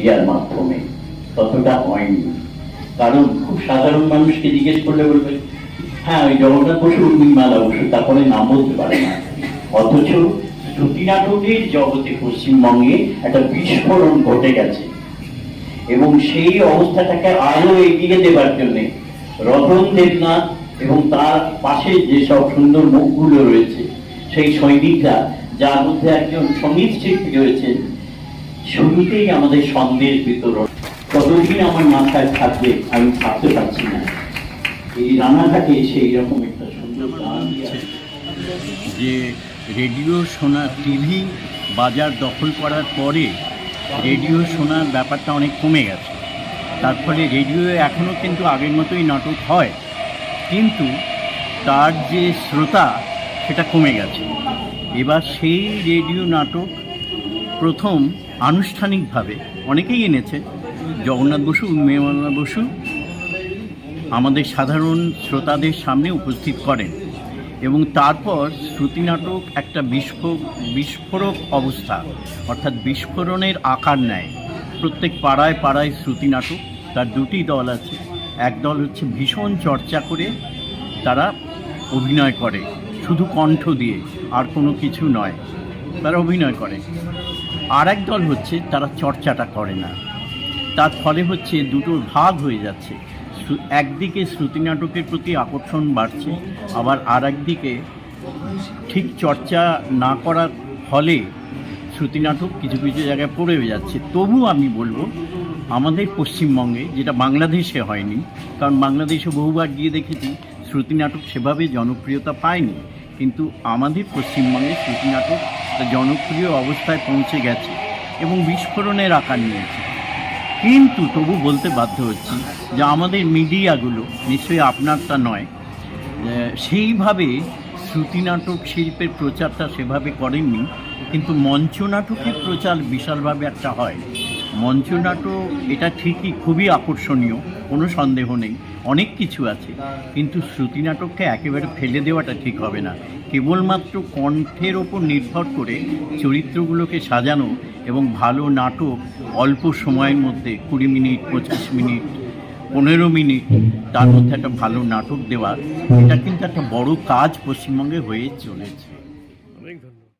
মিডিয়ার মাধ্যমে ততটা হয়নি। কারণ খুব সাধারণ মানুষকে জিজ্ঞেস করলে বলবে হ্যাঁ ওই জগন্নাথ বসু উর্মিমালা বসু তারপরে নাম বলতে পারে না। অথচ শ্রুতি নাটকের জগতে পশ্চিমবঙ্গে একটা বিস্ফোরণ ঘটে গেছে এবং সেই অবস্থাটাকে আরও এগিয়ে দেবার জন্য রতন দেবনাথ এবং তার পাশে যেসব সুন্দর মুখগুলো রয়েছে, সেই সৈনিকরা, যার মধ্যে একজন সংগীত শিল্পী রয়েছেন শুরুতেই আমাদের সন্দেশ বিতরণ কতদিন আমার মাথায় থাকবে, আমি ভাবতে পারছি না। এই রানাঘাটে এসে এইরকম একটা সুন্দর যে রেডিও শোনা টিভি বাজার দখল করার পরে রেডিও শোনার ব্যাপারটা অনেক কমে গেছে। তার ফলে রেডিও এখনও কিন্তু আগের মতোই নাটক হয়। কিন্তু তার যে শ্রোতা, সেটা কমে গেছে। এবার সেই রেডিও নাটক প্রথম আনুষ্ঠানিকভাবে অনেকেই এনেছে। জগন্নাথ বসু উন্মেয়না বসু আমাদের সাধারণ শ্রোতাদের সামনে উপস্থিত করেন এবং তারপর শ্রুতি নাটক একটা বিস্ফোরক বিস্ফোরক অবস্থা, অর্থাৎ বিস্ফোরণের আকার নেয়। প্রত্যেক পাড়ায় পাড়ায় শ্রুতি নাটক, তার দুটি দল আছে। এক দল হচ্ছে ভীষণ চর্চা করে তারা অভিনয় করে, শুধু কণ্ঠ দিয়ে, আর কোনো কিছু নয়, তারা অভিনয় করে। আর এক দল হচ্ছে তারা চর্চাটা করে না। তার ফলে হচ্ছে দুটো ভাগ হয়ে যাচ্ছে। একদিকে শ্রুতি নাটকের প্রতি আকর্ষণ বাড়ছে, আবার আর একদিকে ঠিক চর্চা না করার ফলে শ্রুতি নাটক কিছু কিছু জায়গায় পড়েও যাচ্ছে। তবু আমি বলব, আমাদের পশ্চিমবঙ্গে যেটা বাংলাদেশে হয়নি, কারণ বাংলাদেশে বহুবার গিয়ে দেখেছি শ্রুতি নাটক সেভাবে জনপ্রিয়তা পায়নি। কিন্তু আমাদের পশ্চিমবঙ্গে শ্রুতি নাটক জনপ্রিয় অবস্থায় পৌঁছে গেছে এবং বিস্ফোরণের আকার নিয়েছে। কিন্তু তবু বলতে বাধ্য হচ্ছি যে আমাদের মিডিয়াগুলো, নিশ্চয়ই আপনারটা নয় সেইভাবে শ্রুতি নাটক শিল্পের প্রচারটা সেভাবে করেননি, কিন্তু মঞ্চ নাটকের প্রচার বিশালভাবে একটা হয়। মঞ্চ নাটক এটা ঠিকই খুবই আকর্ষণীয়, কোনো সন্দেহ নেই। অনেক কিছু আছে, কিন্তু শ্রুতি নাটককে একেবারে ফেলে দেওয়াটা ঠিক হবে না। কেবলমাত্র কণ্ঠের ওপর নির্ভর করে চরিত্রগুলোকে সাজানো এবং ভালো নাটক অল্প সময়ের মধ্যে কুড়ি মিনিট, পঁচিশ মিনিট, পনেরো মিনিট তার মধ্যে একটা ভালো নাটক দেওয়া, এটা কিন্তু একটা বড় কাজ পশ্চিমবঙ্গে হয়ে চলেছে।